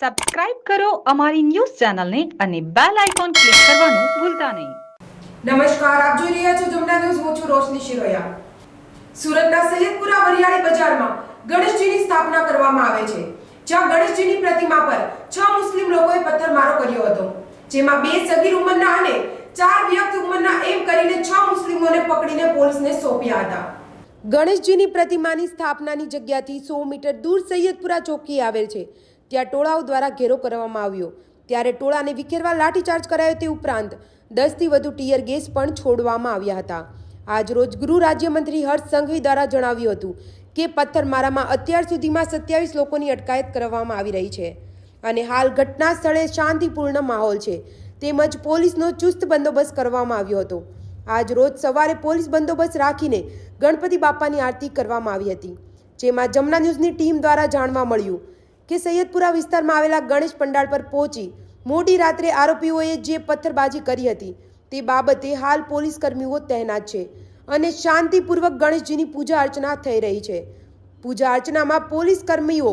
Subscribe કરો અમારી news ચેનલને અને બેલ આઇકોન ક્લિક કરવાનું ભૂલતા નહીં. નમસ્કાર, આપ જોઈ રહ્યા છો જમના ન્યૂઝ. હું છું રોશની શિરોયા. સુરતના સૈયદપુરા વરિયાળી બજારમાં ગણેશજીની સ્થાપના કરવામાં આવે છે, જ્યાં ગણેશજીની પ્રતિમા પર છ મુસ્લિમ લોકોએ પથ્થરમારો કર્યો હતો, જેમાં બે સગીર ઉંમરના અને ચાર વ્યક્ત ઉંમરના એમ કરીને છ મુસ્લિમોને પકડીને પોલીસને સોંપ્યા હતા. ગણેશજીની પ્રતિમાની સ્થાપનાની જગ્યાથી સો મીટર દૂર સૈયદપુરા ચોકી આવેલ છે ત્યાં ટોળાઓ દ્વારા ઘેરો કરવામાં આવ્યો. ત્યારે ટોળાને વિખેરવા લાઠીચાર્જ કરાયો તે ઉપરાંત દસથી વધુ ટીયર ગેસ પણ છોડવામાં આવ્યા હતા. આજરોજ ગૃહ રાજ્યમંત્રી હર્ષ સંઘવી દ્વારા જણાવ્યું હતું કે પથ્થરમારામાં અત્યાર સુધીમાં સત્યાવીસ લોકોની અટકાયત કરવામાં આવી રહી છે અને હાલ ઘટના સ્થળે શાંતિપૂર્ણ માહોલ છે. તેમજ પોલીસનો ચુસ્ત બંદોબસ્ત કરવામાં આવ્યો હતો. આજ રોજ સવારે પોલીસ બંદોબસ્ત રાખીને ગણપતિ બાપાની આરતી કરવામાં આવી હતી. જેમાં જમના ન્યૂઝની ટીમ દ્વારા જાણવા મળ્યું કે સૈયદપુરા વિસ્તારમાં આવેલા ગણેશ પંડાળ પર પહોંચી મોડી રાત્રે આરોપીઓએ જે પથ્થરબાજી કરી હતી તે બાબતે હાલ પોલીસ કર્મીઓ તહેનાત છે અને શાંતિપૂર્વક ગણેશજીની પૂજા અર્ચના થઈ રહી છે. પૂજા અર્ચનામાં પોલીસ કર્મીઓ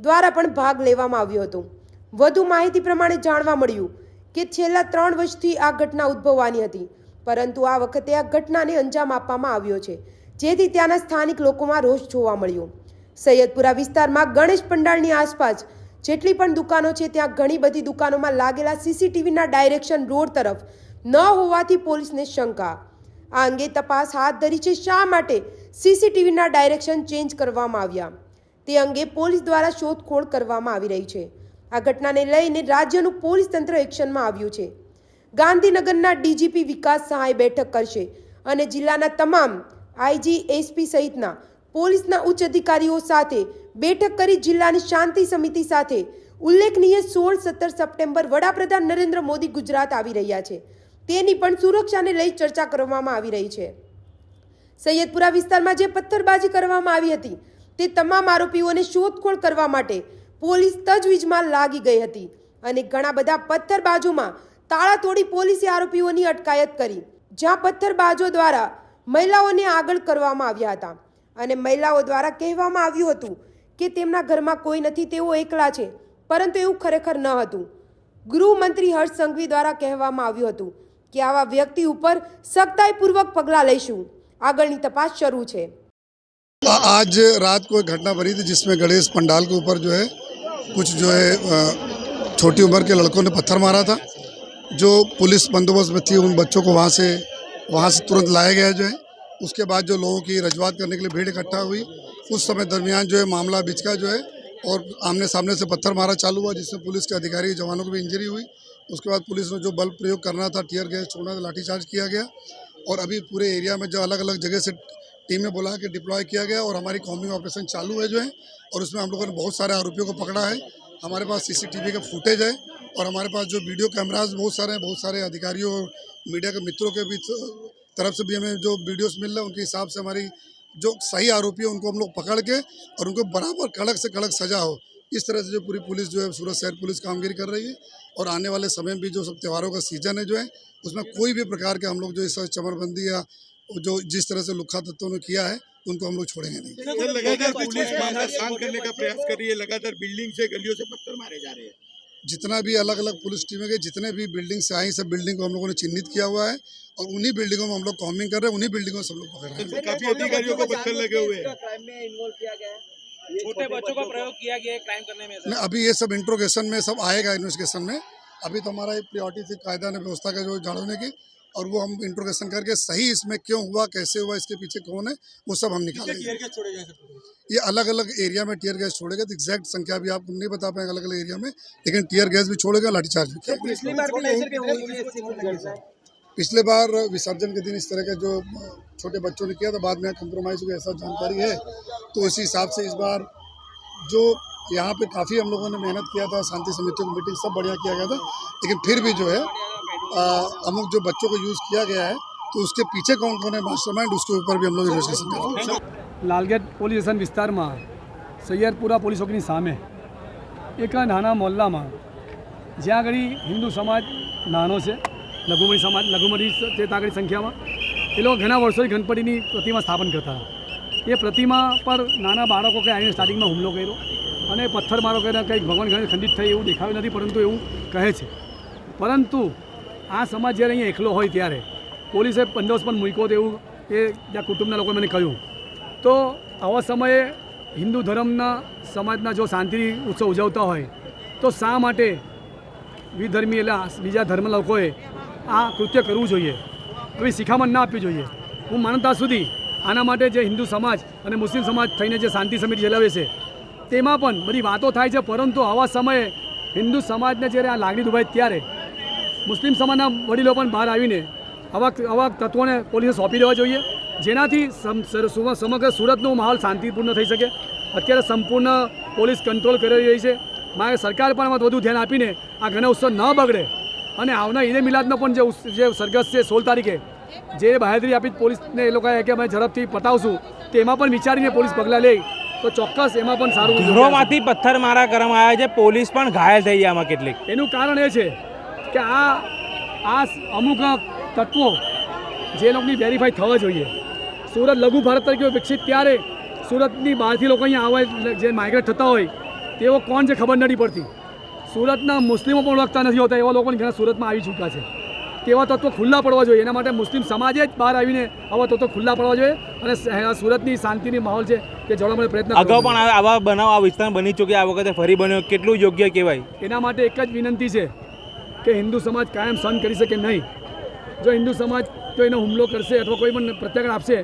દ્વારા પણ ભાગ લેવામાં આવ્યો હતો. વધુ માહિતી પ્રમાણે જાણવા મળ્યું કે છેલ્લા ત્રણ વર્ષથી આ ઘટના ઉદ્ભવવાની હતી, પરંતુ આ વખતે આ ઘટનાને અંજામ આપવામાં આવ્યો છે, જેથી ત્યાંના સ્થાનિક લોકોમાં રોષ જોવા મળ્યો. સૈયદપુરા વિસ્તારમાં ગણેશ પંડાળની આસપાસ જેટલી પણ દુકાનો છે, ત્યાં ઘણી બધી દુકાનોમાં લાગેલા સીસીટીવીના ડાયરેક્શન રોડ તરફ ન હોવાથી પોલીસને શંકા. આ અંગે તપાસ હાથ ધરી છે, શા માટે સીસીટીવીના ડાયરેક્શન ચેન્જ કરવામાં આવ્યા? તે અંગે પોલીસ દ્વારા શોધખોળ કરવામાં આવી રહી છે. આ ઘટનાને લઈને રાજ્યનું પોલીસ તંત્ર એક્શનમાં આવ્યું છે. ગાંધીનગરના ડીજીપી વિકાસ સહાય બેઠક કરશે અને જિલ્લાના તમામ આઈજી, એસપી સહિતના પોલીસના ઉચ્ચ અધિકારીઓ સાથે બેઠક કરી જિલ્લાની શાંતિ સમિતિ સાથે ઉલ્લેખનીય સોળ સત્તર સપ્ટેમ્બર વડાપ્રધાન નરેન્દ્ર મોદી ગુજરાત આવી રહ્યા છે. તેની પણ સુરક્ષાને લઈ ચર્ચા કરવામાં આવી રહી છે. સૈયદપુરા વિસ્તારમાં જે પથ્થરબાજી કરવામાં આવી હતી, તે તમામ આરોપીઓને શોધખોળ કરવા માટે પોલીસ તજવીજમાં લાગી ગઈ હતી અને ઘણા બધા પથ્થરબાજોમાં તાળા તોડી પોલીસે આરોપીઓની અટકાયત કરી, જ્યાં પથ્થરબાજો દ્વારા મહિલાઓને આગળ કરવામાં આવ્યા હતા. અને મહિલાઓ દ્વારા કહેવામાં આવ્યું હતું કે તેમના ઘરમાં કોઈ નથી તેઓ એકલા છે પરંતુ એવું ખરેખર ન હતું ગૃહમંત્રી હર્ષ સંઘવી દ્વારા કહેવામાં આવ્યું હતું કે આવા વ્યક્તિ ઉપર સખ્તાઈપૂર્વક પગલાં લઈશું આગળની તપાસ શરૂ છે आ- आज रात को एक घटना बनी थी जिसमें गणेश पंडाल के ऊपर जो है कुछ जो है अ, छोटी उम्र के लड़कों ने पत्थर मारा था जो पुलिस बंदोबस्त में थी उन बच्चों को वहाँ से वहाँ से तुरंत लाया गया जो है उसके बाद जो लोगों की रजूआत करने के लिए भीड़ इकट्ठा हुई, उस समय दरमियान जो है मामला बिचका जो है और आमने सामने से पत्थर मारा चालू हुआ, जिससे पुलिस के अधिकारी जवानों को भी इंजरी हुई। उसके बाद पुलिस ने जो बल प्रयोग करना था, टीयर गैस छोड़ना था लाठीचार्ज किया गया और अभी पूरे एरिया में जो अलग अलग जगह से टीमें बुला के डिप्लॉय किया गया और हमारी कॉम्बिंग ऑपरेशन चालू है जो है और उसमें हम लोगों ने बहुत सारे आरोपियों को पकड़ा है। हमारे पास सीसीटीवी का फुटेज है और हमारे पास जो वीडियो कैमराज बहुत सारे हैं, बहुत सारे अधिकारियों और मीडिया के मित्रों के भी तरफ़ से भी हमें जो वीडियोस मिल रहे हैं, उनके हिसाब से हमारी जो सही आरोपी है, उनको हम लोग पकड़ के और उनको बराबर कड़क से कड़क सजा हो। इस तरह से जो पूरी पुलिस जो है, सूरत शहर पुलिस कामगिरी कर रही है और आने वाले समय में भी जो सब त्योहारों का सीज़न है जो है, उसमें कोई भी प्रकार के हम लोग जो इस चमरबंदी या जो जिस तरह से लुखा तत्वों ने किया है, उनको हम लोग छोड़ेंगे नहीं। लगातार पुलिस करने का प्रयास कर रही है, लगातार बिल्डिंग से गलियों से पत्थर मारे जा रहे हैं। जितना भी अलग अलग पुलिस टीमें गई जितने भी बिल्डिंग से आई सब बिल्डिंग को हम लोगों ने चिन्हित किया हुआ है और उन्हीं बिल्डिंगों में हम लोग कॉमिंग कर रहे हैं उन्हीं बिल्डिंगों में सब लोग पकड़ रहे हैं। काफ़ी अधिकारियों को पत्थर लगे हुए हैं। क्राइम में इन्वॉल्व किया गया है। छोटे बच्चों का प्रयोग किया गया क्राइम करने में अभी ये सब इंट्रोगेशन में सब आएगा इन्वेस्टिगेशन में। अभी तो हमारा एक प्रियोरिटी थी कायदा ने व्यवस्था का जो जाने की। और वो हम इंट्रोगेशन करके सही इसमें क्यों हुआ कैसे हुआ इसके पीछे कौन है वो सब हम निकालेंगे। ये अलग अलग एरिया में टीयर गैस छोड़ेगा तो एग्जैक्ट संख्या भी आप नहीं बता पाएँगे अलग अलग एरिया में लेकिन टीयर गैस भी छोड़ेगा लाठीचार्ज भी पिछले बार विसर्जन के दिन इस तरह के जो छोटे बच्चों ने किया था बाद में कंप्रोमाइज़ हुआ ऐसा जानकारी है। तो उसी हिसाब से इस बार जो यहाँ पे काफ़ी हम लोगों ने मेहनत किया था शांति समिति की मीटिंग सब बढ़िया किया गया था लेकिन फिर भी जो है अमुक जो बच्चों को यूज़ किया गया है तो उसके पीछे कौन कौन है मास्टरमाइंड उसके ऊपर भी हम लोग इन्वेस्टिगेशन कर रहे हैं લાલગેટ પોલીસ સ્ટેશન વિસ્તારમાં સૈયદપુરા પોલીસ ચોકીની સામે એક નાના મોહલ્લામાં જ્યાં આગળ હિન્દુ સમાજ નાનો છે લઘુમતી સમાજ લઘુમતી છે ત્યાં આગળ સંખ્યામાં એ લોકો ઘણા વર્ષોથી ગણપતિની પ્રતિમા સ્થાપન કરતા હતા એ પ્રતિમા પર નાના બાળકો કે આવીને સ્ટાર્ટિંગમાં હુમલો કર્યો અને પથ્થરમારો કરીને કંઈક ભગવાન ગણેશ ખંડિત થઈ એવું દેખાયું નથી પરંતુ એવું કહે છે પરંતુ આ સમાજ જ્યારે અહીંયા એકલો હોય ત્યારે પોલીસે બંદોબસ્ત પણ મૂક્યો તેવું એ ત્યાં કુટુંબના લોકોએ મને કહ્યું. તો આવા સમયે હિન્દુ ધર્મના સમાજના જો શાંતિ ઉત્સવ ઉજવતા હોય, તો શા માટે વિધર્મી એટલે બીજા ધર્મ લોકોએ આ કૃત્ય કરવું જોઈએ? કોઈ શિખામણ ના આપવી જોઈએ. હું માનતા સુધી આના માટે જે હિન્દુ સમાજ અને મુસ્લિમ સમાજ થઈને જે શાંતિ સમિતિ ચલાવે છે, તેમાં પણ બધી વાતો થાય છે, પરંતુ આવા સમયે હિન્દુ સમાજને જ્યારે આ લાગણી દુભાય ત્યારે મુસ્લિમ સમાજના વડીલો પણ બહાર આવીને આવા આવા તત્વોને પોલીસે સોંપી દેવા જોઈએ. જેનાથી સમગ્ર સુરતનો માહોલ શાંતિપૂર્ણ થઈ શકે. અત્યારે સંપૂર્ણ પોલીસ કંટ્રોલ કરી રહી છે. મારે સરકાર પણ આમાં વધુ ધ્યાન આપીને આ ગણેશ ઉત્સવ ન બગડે. અને આવના ઈદે મિલાદનો પણ જે જે સરઘસ છે સોળ તારીખે જે બાહેધરી આપી પોલીસને એ લોકોએ કે અમે ઝડપથી પતાવશું તેમાં પણ વિચારીને પોલીસ પગલાં લે. તો ચોક્કસ એમાં પણ સારું ઘરોમાંથી પથ્થર મારા કરવામાં આવ્યા છે. પોલીસ પણ ઘાયલ થઈ ગયા આમાં કેટલીક. એનું કારણ એ છે કે આ આ અમુક તત્વો જે લોકોની વેરીફાઈ થવા જોઈએ. સુરત લઘુ ભારત તરીકે વિકસિત ત્યારે સુરતની બહારથી લોકો અહીંયા આવે જે માઇગ્રેટ થતા હોય તેઓ કોણ છે ખબર નથી પડતી. સુરતના મુસ્લિમો પણ ઓળખતા નથી હોતા એવા લોકો ઘણા સુરતમાં આવી ચૂક્યા છે. તેવા તત્વો ખુલ્લા પડવા જોઈએ. એના માટે મુસ્લિમ સમાજે જ બહાર આવીને આવા તત્વો ખુલ્લા પડવા જોઈએ અને સુરતની શાંતિની માહોલ છે તે જોડવા માટે પ્રયત્ન અગાઉ પણ આવા બનાવ આ વિસ્તાર બની ચૂક્યા આ વખતે ફરી બન્યો કેટલું યોગ્ય કહેવાય? એના માટે એક જ વિનંતી છે કે હિન્દુ સમાજ કાયમ સહન કરી શકે નહીં. જો હિન્દુ સમાજ તો એનો હુમલો કરશે અથવા કોઈ પણ પ્રત્યાઘાત આપશે,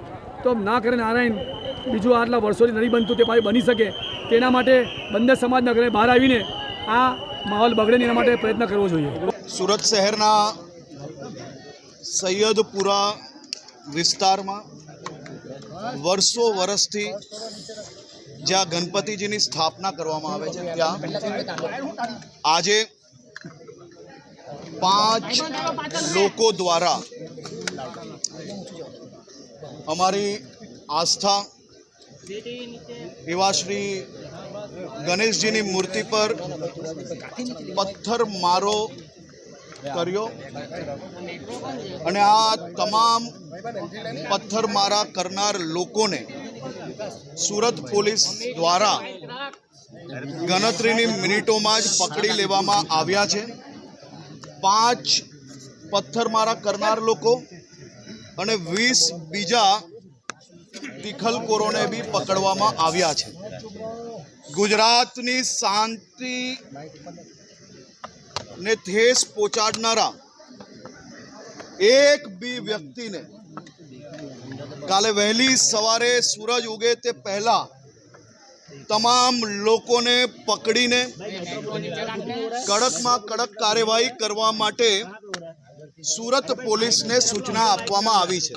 તો ના કરે નારાયણ, બીજું આટલા વર્ષોથી નથી બનતું તે પાછું બની શકે. તેના માટે બંને સમાજના ઘરે બહાર આવીને આ માહોલ બગડે નહીં એના માટે પ્રયત્ન કરવો જોઈએ. સુરત શહેરના સૈયદપુરા વિસ્તારમાં વર્ષો વર્ષથી જ્યાં ગણપતિજીની સ્થાપના કરવામાં આવે છે, ત્યાં આજે પાંચ લોકો દ્વારા અમારી આસ્થા એવા શ્રી ગણેશજીની મૂર્તિ પર પથ્થર મારો કર્યો અને આ તમામ પથ્થરમારા કરનાર લોકોને સુરત પોલીસ દ્વારા ગણતરીની મિનિટોમાં જ પકડી લેવામાં આવ્યા છે. પાંચ પથ્થરમારા કરનાર લોકો અને વીસ બીજા તિખલકોરોને બી પકડવામાં આવ્યા છે. ગુજરાતની શાંતિ ને ઠેસ પહોંચાડનારા એક બી વ્યક્તિને કાલે વહેલી સવારે સૂરજ ઉગે તે પહેલા તમામ લોકોને પકડીને કડકમાં કડક કાર્યવાહી કરવા માટે સુરત પોલીસને સૂચના આપવામાં આવી છે.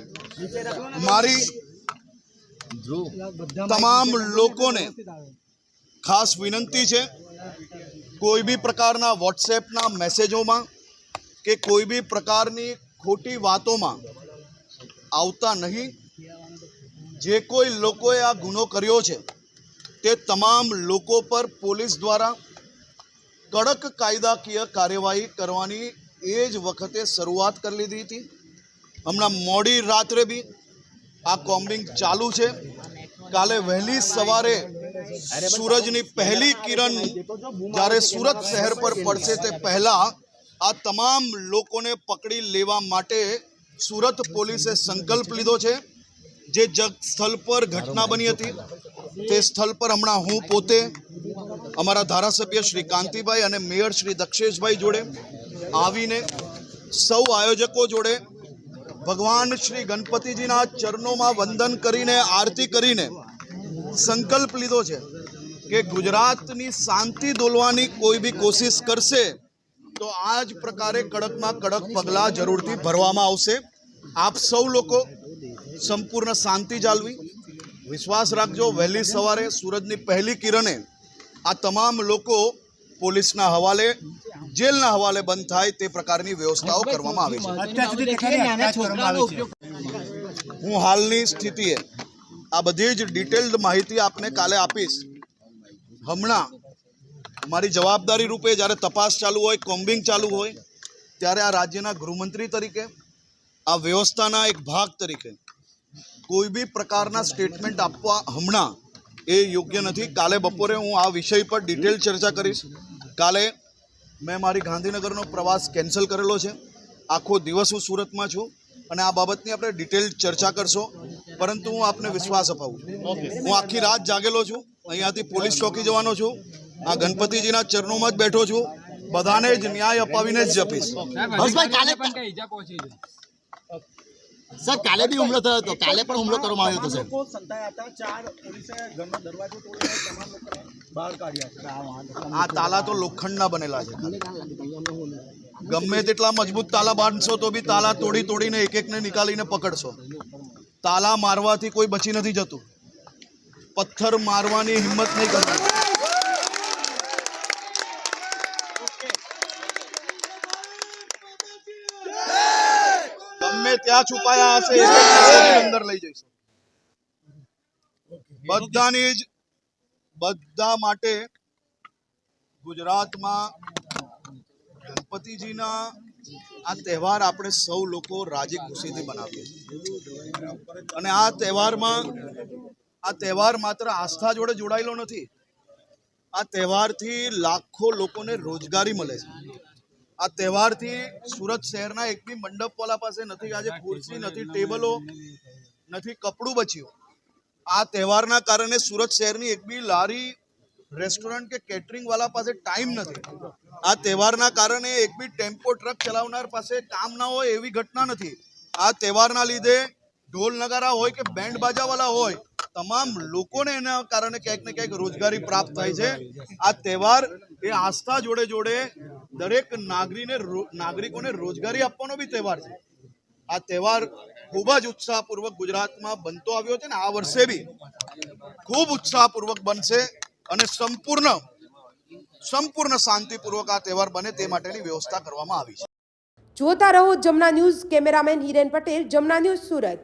મારી તમામ લોકોને ખાસ વિનંતી છે, કોઈ બી પ્રકારના વોટ્સએપના મેસેજોમાં કે કોઈ બી પ્રકારની ખોટી વાતોમાં આવતા નહીં. જે કોઈ લોકોએ આ ગુનો કર્યો છે તે તમામ લોકો પર પોલીસ દ્વારા કડક કાયદાકીય કાર્યવાહી કરવાની એ જ વખતે શરૂઆત કરી લીધી હતી. હમણાં મોડી રાત્રે બી આ કોમ્બિંગ ચાલુ છે. કાલે વહેલી સવારે સૂરજની પહેલી કિરણ જ્યારે સુરત શહેર પર પડશે તે પહેલા આ તમામ લોકોને પકડી લેવા માટે સુરત પોલીસે સંકલ્પ લીધો છે. જે જગ સ્થળ પર ઘટના બની હતી. તે સ્થળ પર હમણાં હું પોતે અમારા ધારાસભ્ય શ્રી કાંતિભાઈ અને મેયર શ્રી દક્ષેશભાઈ જોડે આવીને સૌ આયોજકો જોડે ભગવાન શ્રી ગણપતિજીના ચરણોમાં વંદન કરીને, આરતી કરીને સંકલ્પ લીધો છે કે ગુજરાતની શાંતિ દોલવાની કોઈ બી કોશિશ કરશે તો આ જ પ્રકારે કડકમાં કડક પગલાં જરૂરથી ભરવામાં આવશે. આપ સૌ લોકો સંપૂર્ણ શાંતિ જાળવી વિશ્વાસ રાખજો વહેલી સવારે સૂરજની પહેલી કિરણે આ તમામ લોકો પોલીસના હવાલે જેલના હવાલે બંધ થાય તે પ્રકારની વ્યવસ્થાઓ કરવામાં આવી છે. હું હાલની સ્થિતિએ આ બધી જ ડિટેલ્ડ માહિતી આપને કાલે આપીશ. હમણાં મારી જવાબદારી રૂપે જ્યારે તપાસ ચાલુ હોય કોમ્બિંગ ચાલુ હોય ત્યારે આ રાજ્યના ગૃહમંત્રી તરીકે આ વ્યવસ્થાના એક ભાગ તરીકે કોઈ બી પ્રકારના સ્ટેટમેન્ટ આપવા હમણાં એ યોગ્ય નથી. કાલે બપોરે હું આ વિષય પર ડિટેલ ચર્ચા કરીશ. કાલે મેં મારી ગાંધીનગરનો પ્રવાસ કેન્સલ કરેલો છે. આખો દિવસ હું સુરતમાં છું અને આ બાબતની આપણે ડિટેલ ચર્ચા કરશો. પરંતુ હું આપને વિશ્વાસ અપાવું. હું આખી રાત જાગેલો છું. અહીંયાથી પોલીસ ચોકી જવાનો છું. આ ગણપતિજીના ચરણોમાં જ બેઠો છું. બધાને જ ન્યાય અપાવીને જ જપીશ. સર કાલે બી હુમલો થયો હતો. કાલે પણ હુમલો કરવામાં આવ્યો હતો સર લોકો સંતાયા હતા. ચાર પોલીસે ઘરનો દરવાજો તોડીને તમામ લોકોને બહાર કાઢ્યા છે. આ તાલા તો લોખંડના બનેલા છે ગમે તેટલા મજબૂત તાલા બાંધશો તો બી તાલા તોડી તોડીને એક એકને નીકાળીને પકડશો. તાલા મારવાથી કોઈ બચી નથી જતું. પથ્થર મારવાની હિંમત નહીં કરવી ગમે ત્યાં છુપાયા હશે અંદર લઈ જઈશું. બધાની જ બધા માટે ગુજરાતમાં ગણપતિજીના આ તહેવાર આપણે સૌ લોકો રાજી ખુશીથી બનાવીએ અને આ તહેવારમાં આ તહેવાર માત્ર આસ્થા જોડે જોડાયેલો નથી. આ તહેવારથી લાખો લોકોને રોજગારી મળે છે. આ તહેવારથી સુરત શહેરના એક બી મંડપવાલા પાસે નથી, આજે ખુરશી નથી, ટેબલો નથી, કપડું બચ્યું. આ તહેવારના કારણે સુરત શહેરની એક બી લારી રેસ્ટોરન્ટ કે કેટરિંગ વાળા પાસે ટાઈમ નથી. આ તહેવારના કારણે એક બી ટેમ્પો ટ્રક ચલાવનાર પાસે કામ ના હોય એવી ઘટના નથી. આ તહેવારના લીધે ઢોલ નગારા હોય કે બેન્ડ બાજાવાળા હોય તમામ લોકોને એના કારણે ક્યાંક ને ક્યાંક રોજગારી પ્રાપ્ત થાય છે. આ તહેવાર એ આસ્થા જોડે જોડે દરેક નાગરીને નાગરિકોને રોજગારી આપવાનો બી તહેવાર છે. આ તહેવાર ખૂબ જ ઉત્સાહપૂર્વક ગુજરાતમાં બનતો આવ્યો છે ને આ વર્ષે બી ખૂબ ઉત્સાહપૂર્વક બનશે અને સંપૂર્ણ સંપૂર્ણ શાંતિપૂર્વક આ તહેવાર બને તે માટેની વ્યવસ્થા કરવામાં આવી છે. જોતા રહો Jamna news cameraman Hiren Patel Jamna news Surat.